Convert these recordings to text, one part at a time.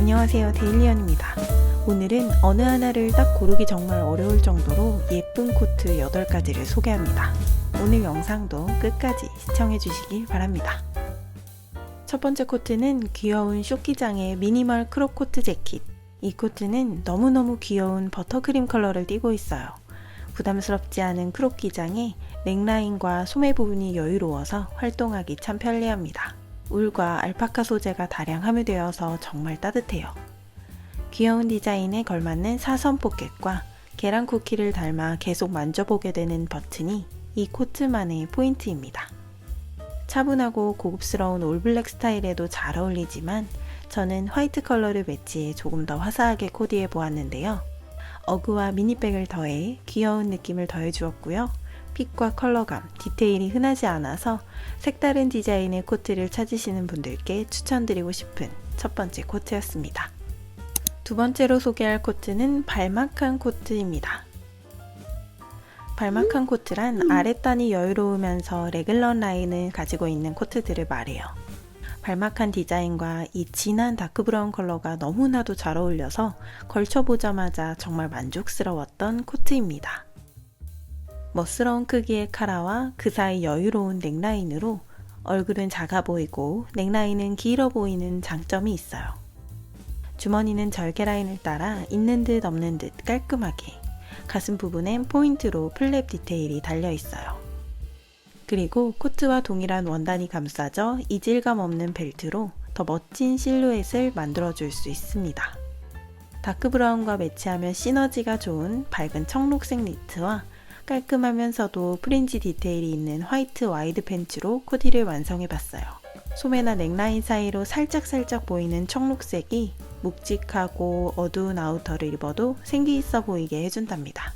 안녕하세요 데일리언입니다. 오늘은 어느 하나를 딱 고르기 정말 어려울 정도로 예쁜 코트 8가지를 소개합니다. 오늘 영상도 끝까지 시청해 주시길 바랍니다. 첫 번째 코트는 귀여운 쇼키장의 미니멀 크롭 코트 재킷. 이 코트는 너무너무 귀여운 버터크림 컬러를 띠고 있어요. 부담스럽지 않은 크롭 기장에 넥라인과 소매 부분이 여유로워서 활동하기 참 편리합니다. 울과 알파카 소재가 다량 함유되어서 정말 따뜻해요. 귀여운 디자인에 걸맞는 사선 포켓과 계란 쿠키를 닮아 계속 만져보게 되는 버튼이 이 코트만의 포인트입니다. 차분하고 고급스러운 올블랙 스타일에도 잘 어울리지만 저는 화이트 컬러를 매치해 조금 더 화사하게 코디해 보았는데요. 어그와 미니백을 더해 귀여운 느낌을 더해 주었고요. 핏과 컬러감, 디테일이 흔하지 않아서 색다른 디자인의 코트를 찾으시는 분들께 추천드리고 싶은 첫 번째 코트였습니다. 두 번째로 소개할 코트는 발막한 코트입니다. 발막한 코트란 아랫단이 여유로우면서 레글런 라인을 가지고 있는 코트들을 말해요. 발막한 디자인과 이 진한 다크브라운 컬러가 너무나도 잘 어울려서 걸쳐보자마자 정말 만족스러웠던 코트입니다. 멋스러운 크기의 카라와 그 사이 여유로운 넥라인으로 얼굴은 작아 보이고 넥라인은 길어 보이는 장점이 있어요. 주머니는 절개 라인을 따라 있는 듯 없는 듯 깔끔하게 가슴 부분엔 포인트로 플랩 디테일이 달려 있어요. 그리고 코트와 동일한 원단이 감싸져 이질감 없는 벨트로 더 멋진 실루엣을 만들어줄 수 있습니다. 다크브라운과 매치하면 시너지가 좋은 밝은 청록색 니트와 깔끔하면서도 프린지 디테일이 있는 화이트 와이드 팬츠로 코디를 완성해봤어요. 소매나 넥라인 사이로 살짝살짝 보이는 청록색이 묵직하고 어두운 아우터를 입어도 생기 있어 보이게 해준답니다.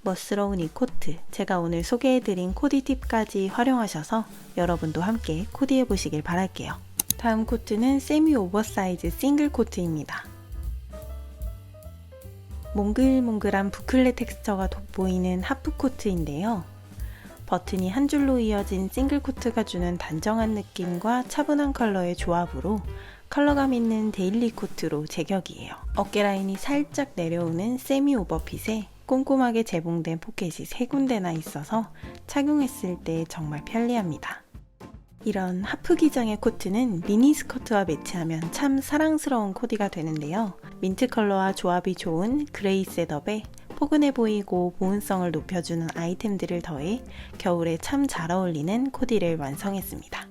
멋스러운 이 코트, 제가 오늘 소개해드린 코디 팁까지 활용하셔서 여러분도 함께 코디해 보시길 바랄게요. 다음 코트는 세미 오버사이즈 싱글 코트입니다. 몽글몽글한 부클레 텍스처가 돋보이는 하프 코트인데요. 버튼이 한 줄로 이어진 싱글 코트가 주는 단정한 느낌과 차분한 컬러의 조합으로 컬러감 있는 데일리 코트로 제격이에요. 어깨 라인이 살짝 내려오는 세미 오버핏에 꼼꼼하게 재봉된 포켓이 세 군데나 있어서 착용했을 때 정말 편리합니다. 이런 하프 기장의 코트는 미니 스커트와 매치하면 참 사랑스러운 코디가 되는데요. 민트 컬러와 조합이 좋은 그레이 셋업에 포근해 보이고 보온성을 높여주는 아이템들을 더해 겨울에 참 잘 어울리는 코디를 완성했습니다.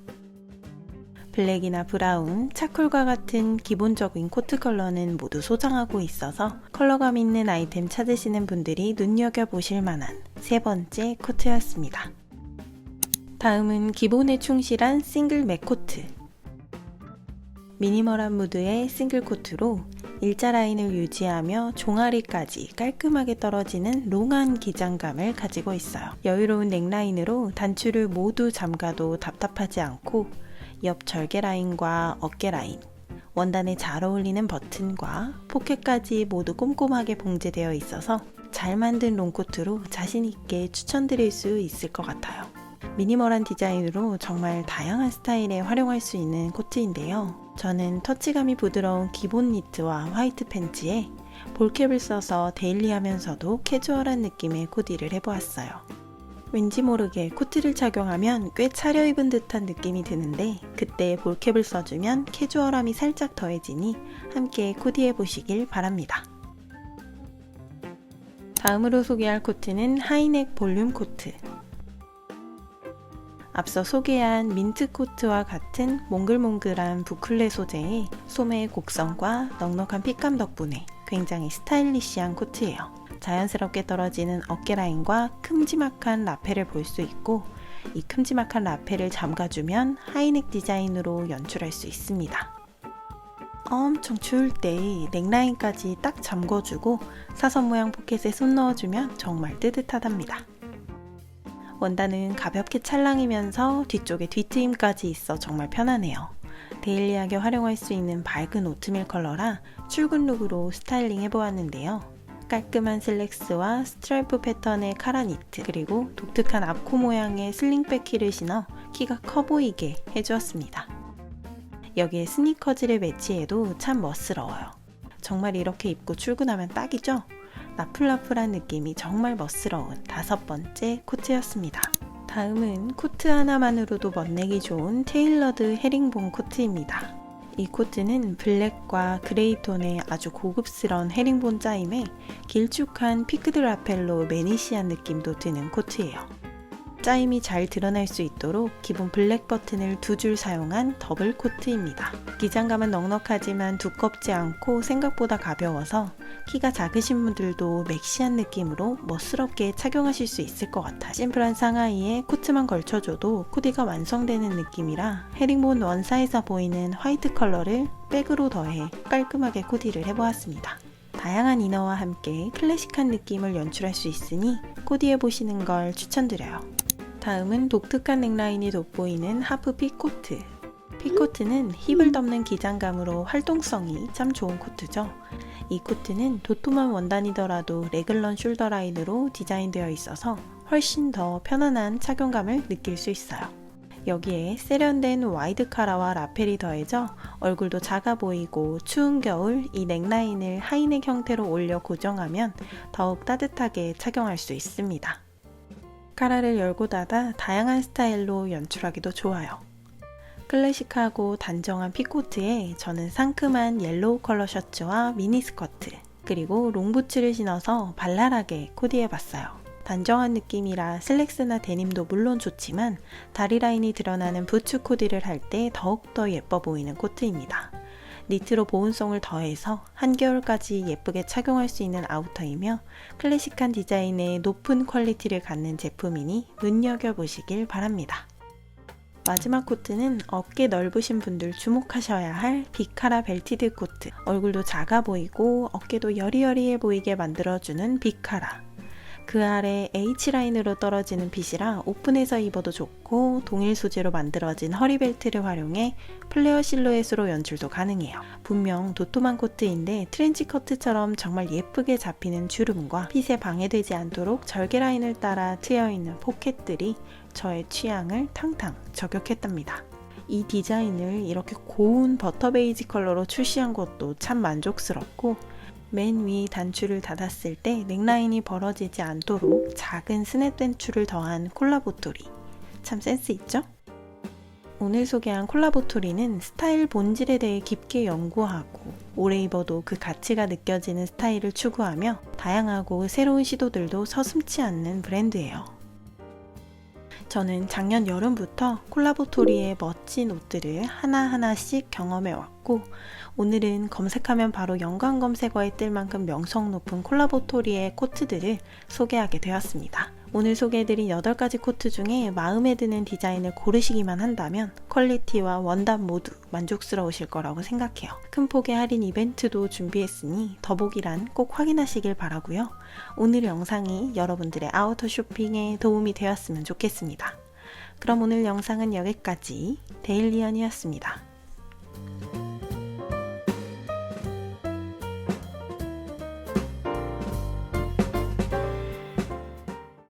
블랙이나 브라운, 차콜과 같은 기본적인 코트 컬러는 모두 소장하고 있어서 컬러감 있는 아이템 찾으시는 분들이 눈여겨보실 만한 세 번째 코트였습니다. 다음은 기본에 충실한 싱글 맥 코트. 미니멀한 무드의 싱글 코트로 일자 라인을 유지하며 종아리까지 깔끔하게 떨어지는 롱한 기장감을 가지고 있어요. 여유로운 넥라인으로 단추를 모두 잠가도 답답하지 않고 옆 절개 라인과 어깨 라인, 원단에 잘 어울리는 버튼과 포켓까지 모두 꼼꼼하게 봉제되어 있어서 잘 만든 롱코트로 자신있게 추천드릴 수 있을 것 같아요. 미니멀한 디자인으로 정말 다양한 스타일에 활용할 수 있는 코트인데요. 저는 터치감이 부드러운 기본 니트와 화이트 팬츠에 볼캡을 써서 데일리하면서도 캐주얼한 느낌의 코디를 해보았어요. 왠지 모르게 코트를 착용하면 꽤 차려입은 듯한 느낌이 드는데 그때 볼캡을 써주면 캐주얼함이 살짝 더해지니 함께 코디해 보시길 바랍니다. 다음으로 소개할 코트는 하이넥 볼륨 코트. 앞서 소개한 민트 코트와 같은 몽글몽글한 부클레 소재의 소매의 곡선과 넉넉한 핏감 덕분에 굉장히 스타일리시한 코트예요. 자연스럽게 떨어지는 어깨 라인과 큼지막한 라페를 볼 수 있고 이 큼지막한 라페를 잠가주면 하이넥 디자인으로 연출할 수 있습니다. 엄청 추울 때 넥라인까지 딱 잠궈주고 사선 모양 포켓에 손 넣어주면 정말 뜨뜻하답니다. 원단은 가볍게 찰랑이면서 뒤쪽에 뒤트임까지 있어 정말 편하네요. 데일리하게 활용할 수 있는 밝은 오트밀 컬러라 출근 룩으로 스타일링 해보았는데요. 깔끔한 슬랙스와 스트라이프 패턴의 카라 니트 그리고 독특한 앞코 모양의 슬링백 키를 신어 키가 커 보이게 해주었습니다. 여기에 스니커즈를 매치해도 참 멋스러워요. 정말 이렇게 입고 출근하면 딱이죠? 나풀나풀한 느낌이 정말 멋스러운 다섯 번째 코트였습니다. 다음은 코트 하나만으로도 멋내기 좋은 테일러드 헤링본 코트입니다. 이 코트는 블랙과 그레이 톤의 아주 고급스러운 헤링본 짜임에 길쭉한 피크드 라펠로 매니시한 느낌도 드는 코트예요. 짜임이 잘 드러날 수 있도록 기본 블랙 버튼을 두 줄 사용한 더블 코트입니다. 기장감은 넉넉하지만 두껍지 않고 생각보다 가벼워서 키가 작으신 분들도 맥시한 느낌으로 멋스럽게 착용하실 수 있을 것 같아요. 심플한 상하이에 코트만 걸쳐줘도 코디가 완성되는 느낌이라 헤링본 원사에서 보이는 화이트 컬러를 백으로 더해 깔끔하게 코디를 해보았습니다. 다양한 이너와 함께 클래식한 느낌을 연출할 수 있으니 코디해 보시는 걸 추천드려요. 다음은 독특한 넥라인이 돋보이는 하프 핏코트. 핏코트는 힙을 덮는 기장감으로 활동성이 참 좋은 코트죠. 이 코트는 도톰한 원단이더라도 레글런 숄더 라인으로 디자인되어 있어서 훨씬 더 편안한 착용감을 느낄 수 있어요. 여기에 세련된 와이드 카라와 라펠이 더해져 얼굴도 작아 보이고 추운 겨울 이 넥라인을 하이넥 형태로 올려 고정하면 더욱 따뜻하게 착용할 수 있습니다. 카라를 열고 닫아 다양한 스타일로 연출하기도 좋아요. 클래식하고 단정한 핏코트에 저는 상큼한 옐로우 컬러 셔츠와 미니스커트, 그리고 롱부츠를 신어서 발랄하게 코디해봤어요. 단정한 느낌이라 슬랙스나 데님도 물론 좋지만 다리 라인이 드러나는 부츠 코디를 할 때 더욱더 예뻐 보이는 코트입니다. 니트로 보온성을 더해서 한겨울까지 예쁘게 착용할 수 있는 아우터이며 클래식한 디자인에 높은 퀄리티를 갖는 제품이니 눈여겨보시길 바랍니다. 마지막 코트는 어깨 넓으신 분들 주목하셔야 할 비카라 벨티드 코트. 얼굴도 작아 보이고 어깨도 여리여리해 보이게 만들어주는 비카라. 그 아래 H라인으로 떨어지는 핏이라 오픈해서 입어도 좋고 동일 소재로 만들어진 허리벨트를 활용해 플레어 실루엣으로 연출도 가능해요. 분명 도톰한 코트인데 트렌치 커트처럼 정말 예쁘게 잡히는 주름과 핏에 방해되지 않도록 절개 라인을 따라 트여있는 포켓들이 저의 취향을 탕탕 저격했답니다. 이 디자인을 이렇게 고운 버터 베이지 컬러로 출시한 것도 참 만족스럽고 맨 위 단추를 닫았을 때 넥라인이 벌어지지 않도록 작은 스냅 단추를 더한 콜라보토리. 참 센스 있죠? 오늘 소개한 콜라보토리는 스타일 본질에 대해 깊게 연구하고 오래 입어도 그 가치가 느껴지는 스타일을 추구하며 다양하고 새로운 시도들도 서슴치 않는 브랜드예요. 저는 작년 여름부터 콜라보토리의 멋진 옷들을 하나하나씩 경험해 왔고 오늘은 검색하면 바로 연관 검색어에 뜰 만큼 명성 높은 콜라보토리의 코트들을 소개하게 되었습니다. 오늘 소개해드린 8가지 코트 중에 마음에 드는 디자인을 고르시기만 한다면 퀄리티와 원단 모두 만족스러우실 거라고 생각해요. 큰 폭의 할인 이벤트도 준비했으니 더보기란 꼭 확인하시길 바라고요. 오늘 영상이 여러분들의 아우터 쇼핑에 도움이 되었으면 좋겠습니다. 그럼 오늘 영상은 여기까지 데일리언이었습니다.